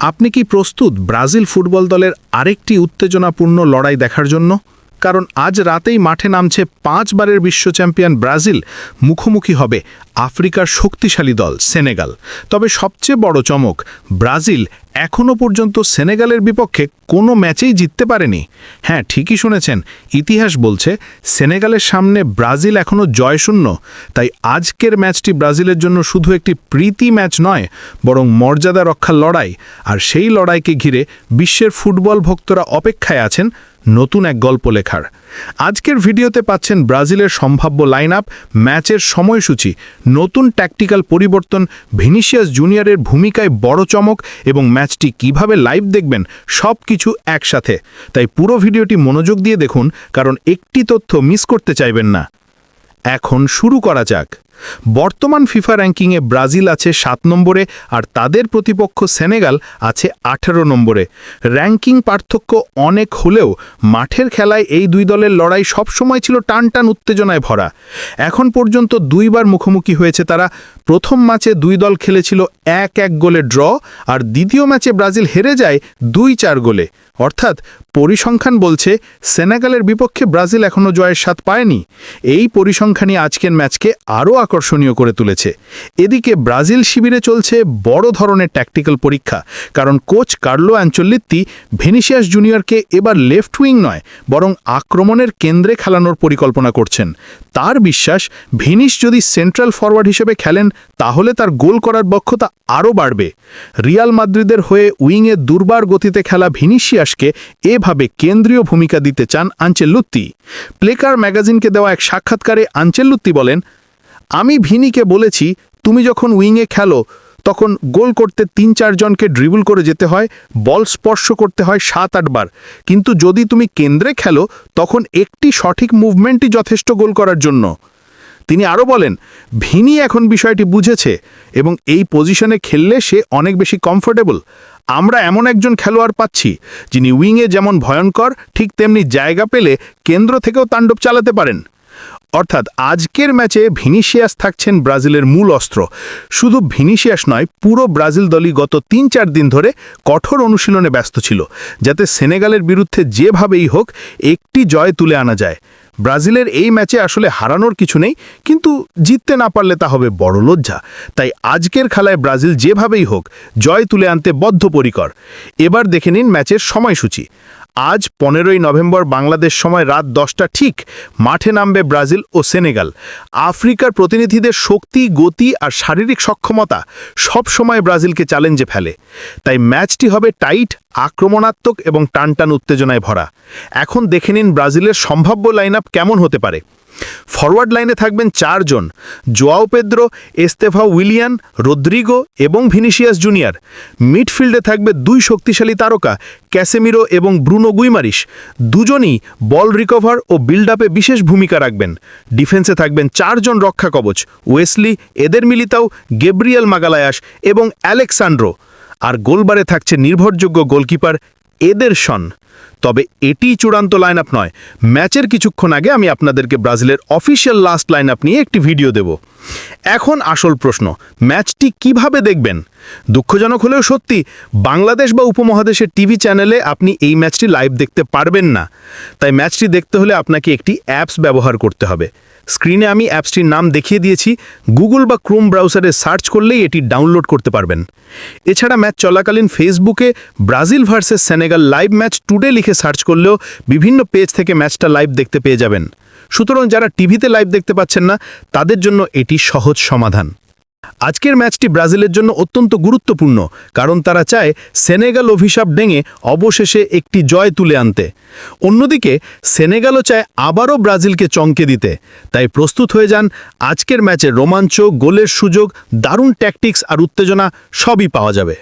আপনি কি প্রস্তুত ব্রাজিল ফুটবল দলের আরেকটি উত্তেজনাপূর্ণ লড়াই দেখার জন্য? কারণ আজ রাতেই মাঠে নামছে পাঁচবারের বিশ্ব চ্যাম্পিয়ন ব্রাজিল, মুখোমুখি হবে আফ্রিকার শক্তিশালী দল সেনেগাল। তবে সবচেয়ে বড় চমক, ব্রাজিল এখনও পর্যন্ত সেনেগালের বিপক্ষে কোনো ম্যাচেই জিততে পারেনি। হ্যাঁ ঠিকই শুনেছেন, ইতিহাস বলছে সেনেগালের সামনে ব্রাজিল এখনও জয়শূন্য, তাই আজকের ম্যাচটি ব্রাজিলের জন্য শুধু একটি প্রীতি ম্যাচ নয়, বরং মর্যাদা রক্ষার লড়াই। আর সেই লড়াইকে ঘিরে বিশ্বের ফুটবল ভক্তরা অপেক্ষায় আছেন নতুন এক গল্প লেখার। আজকের ভিডিওতে পাচ্ছেন ব্রাজিলের সম্ভাব্য লাইন আপ ম্যাচের সময়সূচি, নতুন ট্যাকটিক্যাল পরিবর্তন ভিনিসিয়াস জুনিয়রের ভূমিকায় বড় চমক এবং ম্যাচটি কীভাবে লাইভ দেখবেন সব কিছু একসাথে। তাই পুরো ভিডিওটি মনোযোগ দিয়ে দেখুন, কারণ একটি তথ্য মিস করতে চাইবেন না। এখন শুরু করা যাক। বর্তমান ফিফা র্যাঙ্কিংয়ে ব্রাজিল আছে সাত নম্বরে আর তাদের প্রতিপক্ষ সেনেগাল আছে আঠেরো নম্বরে। র্যাঙ্কিং পার্থক্য অনেক হলেও মাঠের খেলায় এই দুই দলের লড়াই সবসময় ছিল টান টান উত্তেজনায় ভরা। এখন পর্যন্ত দুইবার মুখোমুখি হয়েছে তারা। প্রথম ম্যাচে দুই দল খেলেছিল এক এক গোলে ড্র আর দ্বিতীয় ম্যাচে ব্রাজিল হেরে যায় দুই চার গোলে। অর্থাৎ পরিসংখ্যান বলছে সেনেগালের বিপক্ষে ব্রাজিল এখনও জয়ের স্বাদ পায়নি। এই পরিসংখ্যানই আজকের ম্যাচকে আরও আকর্ষণীয় করে তুলেছে। এদিকে ব্রাজিল শিবিরে চলছে বড় ধরনের ট্যাকটিক্যাল পরীক্ষা, কারণ কোচ কার্লো অ্যাঞ্চলিত্তি ভেনিসিয়াস জুনিয়রকে এবার লেফট উইং নয়, বরং আক্রমণের কেন্দ্রে খেলানোর পরিকল্পনা করছেন। তার বিশ্বাস, ভিনিস যদি সেন্ট্রাল ফরওয়ার্ড হিসেবে খেলেন, তাহলে তার গোল করার দক্ষতা আরও বাড়বে। রিয়াল মাদ্রিদের হয়ে উইংয়ে দুর্বার গতিতে খেলা ভিনিসিয়াসকে এভাবে কেন্দ্রীয় ভূমিকা দিতে চান আঞ্চেল্লুত্তি প্লেকার ম্যাগাজিনকে দেওয়া এক সাক্ষাৎকারে আঞ্চেল্লুত্তি বলেন আমি ভিনিকে বলেছি, তুমি যখন উইংয়ে খেলো, তখন গোল করতে তিন চারজনকে ড্রিবল করে যেতে হয়, বল স্পর্শ করতে হয় সাত আটবার কিন্তু যদি তুমি কেন্দ্রে খেলো, তখন একটি সঠিক মুভমেন্টই যথেষ্ট গোল করার জন্য। তিনি আরও বলেন, ভিনি এখন বিষয়টি বুঝেছে এবং এই পজিশনে খেললে সে অনেক বেশি কমফোর্টেবল। আমরা এমন একজন খেলোয়াড় পাচ্ছি, যিনি উইংয়ে যেমন ভয়ঙ্কর, ঠিক তেমনি জায়গা পেলে কেন্দ্র থেকেও তাণ্ডব চালাতে পারেন। অর্থাৎ আজকের ম্যাচে ভিনিসিয়াস থাকছেন ব্রাজিলের মূল অস্ত্র। শুধু ভিনিসিয়াস নয়, পুরো ব্রাজিল দলই গত তিন চার দিন ধরে কঠোর অনুশীলনে ব্যস্ত ছিল, যাতে সেনেগালের বিরুদ্ধে যেভাবেই হোক একটি জয় তুলে আনা যায়। ব্রাজিলের এই ম্যাচে আসলে হারানোর কিছু নেই, কিন্তু জিততে না পারলে তা হবে বড় লজ্জা। তাই আজকের খেলায় ব্রাজিল যেভাবেই হোক জয় তুলে আনতে বদ্ধপরিকর। এবার দেখে নিন ম্যাচের সময়সূচি। আজ পনেরোই নভেম্বর বাংলাদেশ সময় রাত দশটা ঠিক মাঠে নামবে ব্রাজিল ও সেনেগাল। আফ্রিকার প্রতিনিধিদের শক্তি, গতি আর শারীরিক সক্ষমতা সব সময় ব্রাজিলকে চ্যালেঞ্জে ফেলে। তাই ম্যাচটি হবে টাইট, আক্রমণাত্মক এবং টানটান উত্তেজনায় ভরা। এখন দেখে নিন ব্রাজিলের সম্ভাব্য লাইন কেমন হতে পারে। ফরওয়ার্ড লাইনে থাকবেন চারজন, Joao Pedro, Estevao Willian, Rodrygo এবং ভিনিসিয়াস জুনিয়র। মিডফিল্ডে থাকবে দুই শক্তিশালী তারকা, ক্যাসেমিরো এবং ব্রুনো গুইমারিস দুজনই বল রিকভার ও বিল্ড আপে বিশেষ ভূমিকা রাখবেন। ডিফেন্সে থাকবেন চারজন রক্ষা কবচ, ওয়েসলি, এদের মিলিতাও, গেব্রিয়েল মাগালায়াস এবং অ্যালেক্সান্ড্রো আর গোলবারে থাকছে নির্ভরযোগ্য গোলকিপার এদেরসন। তবে এটি চূড়ান্ত লাইন আপ নয়। ম্যাচের কিছুক্ষণ আগে আমি আপনাদেরকে ব্রাজিলের অফিসিয়াল লাস্ট লাইন আপ নিয়ে একটি ভিডিও দেব। এখন আসল প্রশ্ন, ম্যাচটি কীভাবে দেখবেন? দুঃখজনক হলেও সত্যি, বাংলাদেশ বা উপমহাদেশের টিভি চ্যানেলে আপনি এই ম্যাচটি লাইভ দেখতে পারবেন না। তাই ম্যাচটি দেখতে হলে আপনাকে একটি অ্যাপস ব্যবহার করতে হবে। স্ক্রিনে আমি অ্যাপসটির নাম দেখিয়ে দিয়েছি, গুগল বা ক্রোম ব্রাউজারে সার্চ করলেই এটি ডাউনলোড করতে পারবেন। এছাড়া ম্যাচ চলাকালীন ফেসবুকে Brazil versus Senegal live match today লিখে সার্চ করলেও বিভিন্ন পেজ থেকে ম্যাচটা লাইভ দেখতে পেয়ে যাবেন। সুতরাং যারা টিভিতে লাইভ দেখতে পাচ্ছেন না, তাদের জন্য এটি সহজ সমাধান। আজকের ম্যাচটি ব্রাজিলের জন্য অত্যন্ত গুরুত্বপূর্ণ, কারণ তারা চায় সেনেগাল অভিশাপ ডেঙে অবশেষে একটি জয় তুলে আনতে। অন্যদিকে, সেনেগালও চায় আবারও ব্রাজিলকে চমকে দিতে। তাই প্রস্তুত হয়ে যান, আজকের ম্যাচে রোমাঞ্চ, গোলের সুযোগ, দারুণ ট্যাকটিক্স আর উত্তেজনা সবই পাওয়া যাবে।